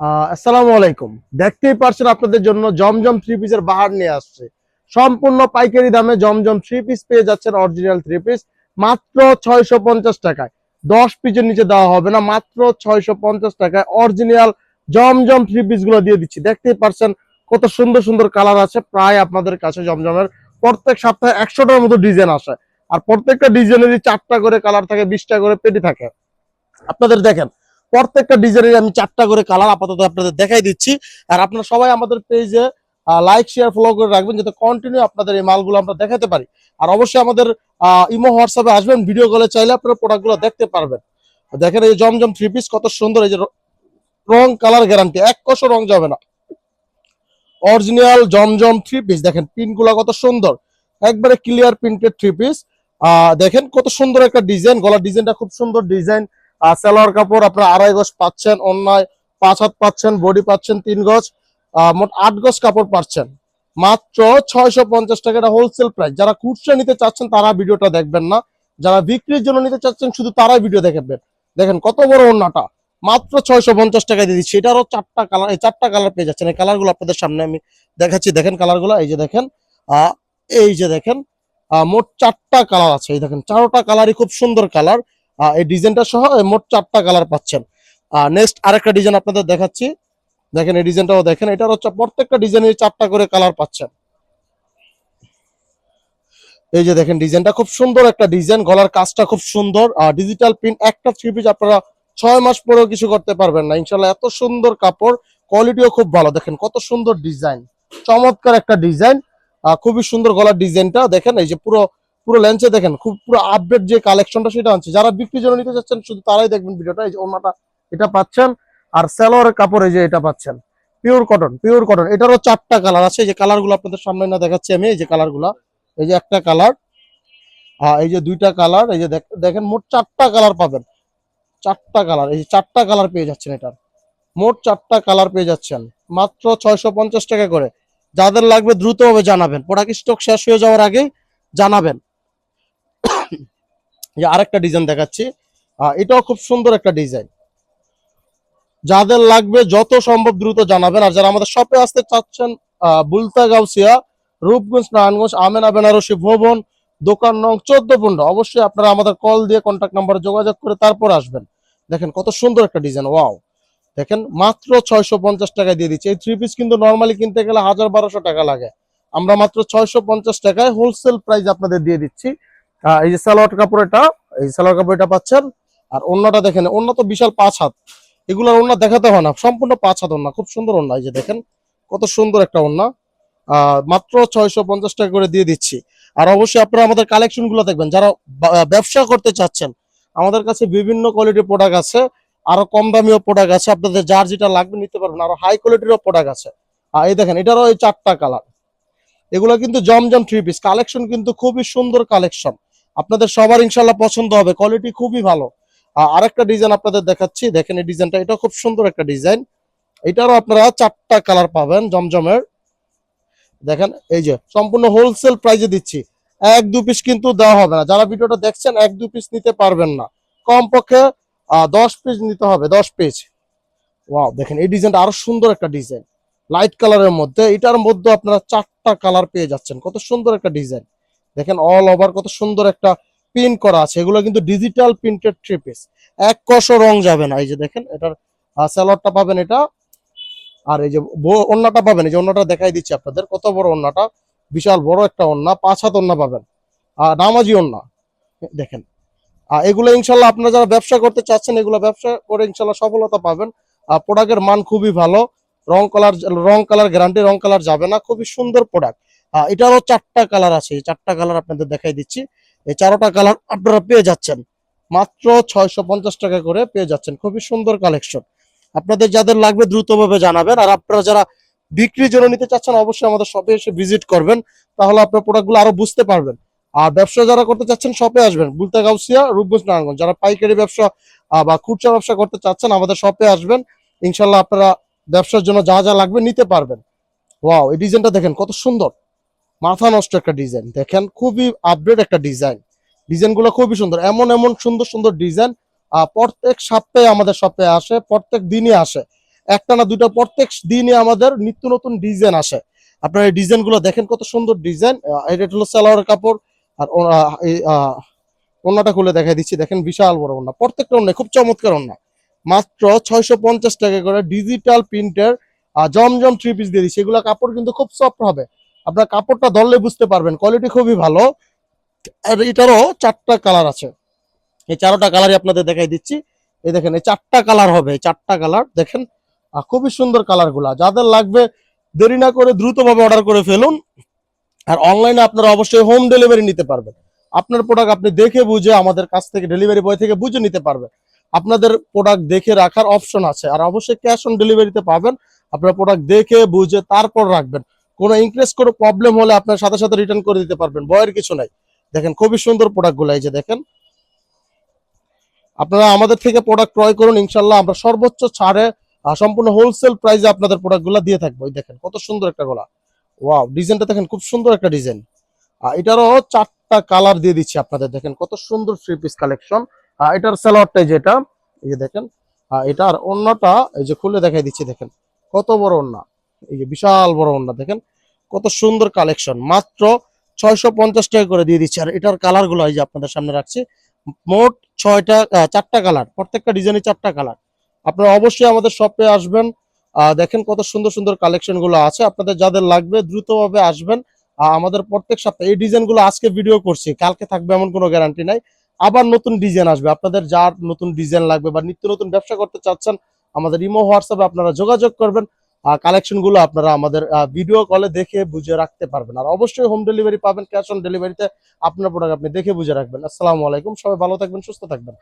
আসসালামু আলাইকুম। দেখতেই পারছেন আপনাদের জন্য জমজম থ্রি পিসের বাহার নিয়ে আসছে। সম্পূর্ণ পাইকারি দামে জমজম থ্রি পিস পেয়ে যাচ্ছেন অরিজিনাল থ্রি পিস মাত্র ছয়শো পঞ্চাশ টাকায়। দশ পিসের নিচে দেওয়া হবে না, মাত্র ছয়শো পঞ্চাশ টাকায় অরিজিনাল জমজম থ্রি পিসগুলো দিয়ে দিচ্ছি। দেখতেই পারছেন কত সুন্দর সুন্দর কালার আছে, প্রায় আপনাদের কাছে জমজমের। প্রত্যেক সপ্তাহে একশোটার মতো ডিজাইন আসে। আর প্রত্যেকটা ডিজাইনেরই চারটা করে কালার থাকে, বিশটা করে পেটি থাকে। আপনাদের দেখেন প্রত্যেকটা ডিজাইনের আমি চারটা করে কালার আপাতত আপনাদের দেখাই দিচ্ছি। আর আপনারা সবাই আমাদের পেজে লাইক শেয়ার ফলো করে রাখবেন যাতে কন্টিনিউ আপনাদের এই মালগুলো আমরা দেখাতে পারি। আর অবশ্যই আমাদের ইমো হোয়াটসঅ্যাপে আসবেন ভিডিও কলে চাইলে আপনারা প্রোডাক্টগুলো দেখতে পারবেন। দেখেন এই জমজম থ্রি পিস কত সুন্দর এই যে রং কালার গ্যারান্টি এক কষও রং যাবে না। অরিজিনাল জমজম থ্রি পিস দেখেন পিনগুলো কত সুন্দর। একবারে ক্লিয়ার প্রিন্টেড থ্রি পিস দেখেন কত সুন্দর একটা ডিজাইন গলার ডিজাইনটা খুব সুন্দর ডিজাইন সালোয়ার কাপড় আপনার আড়াই গজ পাচ্ছেন, অন্যায় পাঁচ হাত পাচ্ছেন, বডি পাচ্ছেন তিন গজ মোট আট গজ কাপড় পাচ্ছেন। মাত্র ছয়শো পঞ্চাশ টাকা এটা হোলসেল প্রাইস যারা খুচরা নিতে চাচ্ছেন তারা ভিডিওটা দেখবেন না। যারা বিক্রির জন্য নিতে চাচ্ছেন শুধু তারাই ভিডিও দেখবেন দেখেন কত বড় অন্যটা মাত্র ছয়শো পঞ্চাশ টাকা দিয়ে দিচ্ছি। এটারও চারটা কালার এই চারটা কালার পেয়ে যাচ্ছেন। এই কালারগুলো আপনাদের সামনে আমি দেখাচ্ছি। দেখেন কালারগুলো এই যে দেখেন এই যে দেখেন মোট চারটা কালার আছে। এই দেখেন, চারোটা কালারই খুব সুন্দর কালার এই ডিজাইনটা সহ মোট চারটা কালার পাচ্ছেন। নেক্সট আরেকটা ডিজাইন আপনাদের দেখাচ্ছি। দেখেন, এই ডিজাইনটাও দেখেন, এটার হচ্ছে প্রত্যেকটা ডিজাইনের চারটা করে কালার পাচ্ছেন। এই যে দেখেন, ডিজাইনটা খুব সুন্দর একটা ডিজাইন, গলার কাজটা খুব সুন্দর। আর ডিজিটাল প্রিন্ট একটা থ্রি পিস আপনারা ছয় মাস পরেও কিছু করতে পারবেন না। ইনশাল্লাহ এত সুন্দর কাপড় কোয়ালিটিও খুব ভালো। দেখেন, কত সুন্দর ডিজাইন, চমৎকার একটা ডিজাইন। খুবই সুন্দর গলার ডিজাইনটা। দেখেন, এই যে পুরো পুরো লেন্সে দেখেন, খুব পুরো আপডেট যে কালেকশনটা সেটা আনছে। যারা বিক্রির জন্য নিতে চাচ্ছেন, শুধু তারাই দেখবেন ভিডিওটা। এই যে ওনাটা এটা পাচ্ছেন, আর সালোয়ারের কাপড় এই যে এটা পাচ্ছেন। পিওর কটন পিওর কটন এটারও চারটা কালার আছে। এই যে কালারগুলো আপনাদের সামনে না দেখাচ্ছি আমি, এই যে কালারগুলা এই যে একটা কালার হ্যাঁ এই যে দুইটা কালার এই যে দেখেন মোট চারটা কালার পাবেন। চারটা কালার এই যে চারটা কালার পেয়ে যাচ্ছেন এটার। মোট চারটা কালার পেয়ে যাচ্ছেন। মাত্র ছয়শো পঞ্চাশ টাকা করে। যাদের লাগবে দ্রুতভাবে জানাবেন। প্রোডাক্ট স্টক শেষ হয়ে যাওয়ার আগেই জানাবেন। যে আরেকটা ডিজাইন দেখাচ্ছি। এটাও খুব সুন্দর একটা ডিজাইন যাদের লাগবে যত সম্ভব দ্রুত জানাবেন। আর যারা আমাদের শপে আসতে চাচ্ছেন বুলতা গাউসিয়া রূপগঞ্জ, নারায়ণগঞ্জ, আমেনা, বেনারসি ভবন, দোকান নং চোদ্দ পনেরো, অবশ্যই আপনারা আমাদের কল দিয়ে কন্ট্যাক্ট নাম্বারে যোগাযোগ করে তারপর আসবেন। দেখেন কত সুন্দর একটা ডিজাইন ওয়াও দেখেন মাত্র ছয়শো পঞ্চাশ টাকায় দিয়ে দিচ্ছে। এই থ্রি পিস কিন্তু নর্মালি কিনতে গেলে হাজার বারোশো টাকা লাগে। আমরা মাত্র ছয়শো পঞ্চাশ টাকায় হোলসেল প্রাইস আপনাদের দিয়ে দিচ্ছি। এই যে সালোয়ার কাপড় এটা এই সালোয়ার কাপড় এটা পাচ্ছেন। আর অন্যটা দেখেন অন্য তো বিশাল পাঁচ হাত। এগুলোর অন্য দেখাতে হয় না সম্পূর্ণ পাঁচ হাত ওন্না খুব সুন্দর ওন্না এই যে দেখেন কত সুন্দর একটা আহ, মাত্র ছয়শো পঞ্চাশ টাকা করে দিয়ে দিচ্ছি। আর অবশ্যই আপনারা আমাদের কালেকশনগুলো দেখবেন যারা ব্যবসা করতে চাচ্ছেন আমাদের কাছে বিভিন্ন কোয়ালিটির প্রোডাক্ট আছে আরও কম দামিও প্রোডাক্ট আছে আপনাদের যার যেটা লাগবে নিতে পারবেন আরও হাই কোয়ালিটিরও প্রোডাক্ট আছে। আর এই দেখেন এটারও এই চারটা কালার এগুলো কিন্তু জমজম থ্রি পিস কালেকশন কিন্তু খুবই সুন্দর কালেকশন আপনাদের সবার ইনশাল্লাহ পছন্দ হবে কোয়ালিটি খুবই ভালো। আর একটা ডিজাইন আপনাদের দেখাচ্ছি, দেখেন এই ডিজাইনটা এটা খুব সুন্দর একটা ডিজাইন এটারও আপনারা চারটা কালার পাবেন, জমজমের। দেখেন, এই যে, সম্পূর্ণ হোলসেল প্রাইজে দিচ্ছি। এক দু পিস কিন্তু দেওয়া হবে না। যারা ভিডিওটা দেখছেন, এক দু পিস নিতে পারবেন না। কমপক্ষে দশ পিস নিতে হবে, দশ পিস ওয়াও দেখেন, এই ডিজাইনটা আরও সুন্দর একটা ডিজাইন লাইট কালারের মধ্যে, এটার মধ্যে আপনারা চারটা কালার পেয়ে যাচ্ছেন। কত সুন্দর একটা ডিজাইন দেখেন অল ওভার কত সুন্দর একটা প্রিন্ট করা আছে। এগুলো কিন্তু ডিজিটাল প্রিন্টেড থ্রি পিস এক কষও রং যাবে না। এই যে দেখেন, এটার স্যালোয়ারটা পাবেন এটা। আর এই যে ওন্নাটা পাবেন। এই যে ওন্নাটা দেখাই দিচ্ছি আপনাদের। কত বড় ওন্নাটা। বিশাল বড় একটা ওন্না। পাঁচ হাত ওন্না পাবেন। আর নামাজি ওন্না। দেখেন। আর এগুলো ইনশাল্লাহ আপনারা যারা ব্যবসা করতে চাচ্ছেন, এগুলো ব্যবসা করে ইনশাল্লাহ সফলতা পাবেন। আর প্রোডাক্টের মান খুবই ভালো। রং কালার রং কালার গ্যারান্টি রং কালার যাবে না। খুবই সুন্দর প্রোডাক্ট এটারও চারটা কালার আছে, এই চারটা কালার আপনাদের দেখাই দিচ্ছি। এই চারোটা কালার আপনারা পেয়ে যাচ্ছেন। মাত্র ছয়শো পঞ্চাশ টাকা করে পেয়ে যাচ্ছেন। খুবই সুন্দর কালেকশন আপনাদের যাদের লাগবে দ্রুতভাবে জানাবেন, আর আপনারা যারা বিক্রির জন্য নিতে চাচ্ছেন, অবশ্যই আমাদের শপে এসে ভিজিট করবেন। তাহলে আপনার প্রোডাক্টগুলো আরও বুঝতে পারবেন। আর ব্যবসা যারা করতে চাচ্ছেন শপে আসবেন। বুলতা গাউসিয়া রূপগঞ্জ, নারায়ণগঞ্জ। যারা পাইকারি ব্যবসা বা খুচরা ব্যবসা করতে চাচ্ছেন, আমাদের শপে আসবেন। ইনশাল্লাহ আপনারা ব্যবসার জন্য যা যা লাগবে নিতে পারবেন। ওয়াও এই ডিজাইনটা দেখেন কত সুন্দর। মাথা নষ্ট একটা ডিজাইন দেখেন, খুবই আপডেট একটা ডিজাইন ডিজাইনগুলো খুবই সুন্দর। এমন এমন সুন্দর সুন্দর ডিজাইন প্রত্যেক সপ্তাহে আমাদের সপ্তাহে আসে, প্রত্যেক দিনই আসে। একটা না দুইটা, প্রত্যেক দিনই আমাদের নিত্য নতুন ডিজাইন আসে। আপনারা এই ডিজাইনগুলো দেখেন কত সুন্দর ডিজাইন এটা হলো সালোয়ার কাপড়, আর এই খুলে দেখাই দিচ্ছি। দেখেন, বিশাল বড় ওন্না প্রত্যেকটা ওন্না খুব চমৎকার ওন্না মাত্র ছয়শো পঞ্চাশ টাকা করে ডিজিটাল প্রিন্টের জমজম থ্রি পিস দিয়ে দিচ্ছি। এগুলো কাপড় কিন্তু খুব সফট হবে। আপনার কাপড়টা ধরলে বুঝতে পারবেন কোয়ালিটি খুবই ভালো। আর এটারও চারটা কালার আছে। এই চারোটা কালারই আপনাদের দেখাই দিচ্ছি। এই দেখেন, এই চারটা কালার হবে, এই চারটা কালার দেখেন। খুবই সুন্দর কালারগুলা। যাদের লাগবে, দেরি না করে দ্রুতভাবে অর্ডার করে ফেলুন। আর অনলাইনে আপনারা অবশ্যই হোম ডেলিভারি নিতে পারবেন। আপনার প্রোডাক্ট আপনি দেখে বুঝে আমাদের কাছ থেকে ডেলিভারি বয় থেকে বুঝে নিতে পারবেন। আপনাদের প্রোডাক্ট দেখে রাখার অপশন আছে। আর অবশ্যই ক্যাশ অন ডেলিভারিতে পাবেন। আপনার প্রোডাক্ট দেখে, বুঝে, তারপর রাখবেন। কোনো ইনক্রেস কোনো প্রবলেম হলে আপনার সাথে সাথে রিটার্ন করে দিতে পারবেন বয়ের কিছু নাই। দেখেন, খুবই সুন্দর প্রোডাক্টগুলো এই যে দেখেন। আপনারা আমাদের থেকে প্রোডাক্ট ক্রয় করুন ইনশাল্লাহ আমরা সর্বোচ্চ ছাড়ে সম্পূর্ণ হোলসেল প্রাইসে আপনাদের প্রোডাক্টগুলো দিয়ে থাকব। দেখেন, কত সুন্দর একটা গলা। ওয়াও ডিজাইনটা দেখেন, খুব সুন্দর একটা ডিজাইন এটারও চারটা কালার দিয়ে দিচ্ছি আপনাদের। দেখেন, কত সুন্দর থ্রি পিস কালেকশন এটার সালোয়ারটাই যেটা, এই যে দেখেন এটার অন্যটা এই যে খুলে দেখাই দিচ্ছি, দেখেন, কত বড় ওন্না এই যে বিশাল বড় ওন্না দেখেন? কত সুন্দর কালেকশন মাত্র ছয়শো পঞ্চাশ টাকা করে দিয়ে দিচ্ছে। আর এটার কালারগুলো এই যে আপনাদের সামনে রাখছি, মোট ছয়টা চারটা কালার প্রত্যেকটা ডিজাইনে চারটা কালার আপনারা অবশ্যই আমাদের শপে আসবেন। দেখেন কত সুন্দর সুন্দর কালেকশনগুলো আছে। আপনাদের যাদের লাগবে দ্রুতভাবে আসবেন। আমাদের প্রত্যেক সপ্তাহে এই ডিজাইনগুলো আজকে ভিডিও করছি। কালকে থাকবে এমন কোনো গ্যারান্টি নাই। আবার নতুন ডিজাইন আসবে। আপনাদের যার নতুন ডিজাইন লাগবে বা নিত্য নতুন ব্যবসা করতে চাচ্ছেন, আমাদের ইমো, হোয়াটসঅ্যাপে আপনারা যোগাযোগ করবেন। কালেকশনগুলো আপনারা আমাদের ভিডিও কলে দেখে বুঝে রাখতে পারবেন। আর অবশ্যই হোম ডেলিভারি পাবেন ক্যাশ অন ডেলিভারিতে আপনার প্রোডাক্ট আপনি দেখে বুঝে রাখবেন। আসসালামু আলাইকুম, সবাই ভালো থাকবেন, সুস্থ থাকবেন।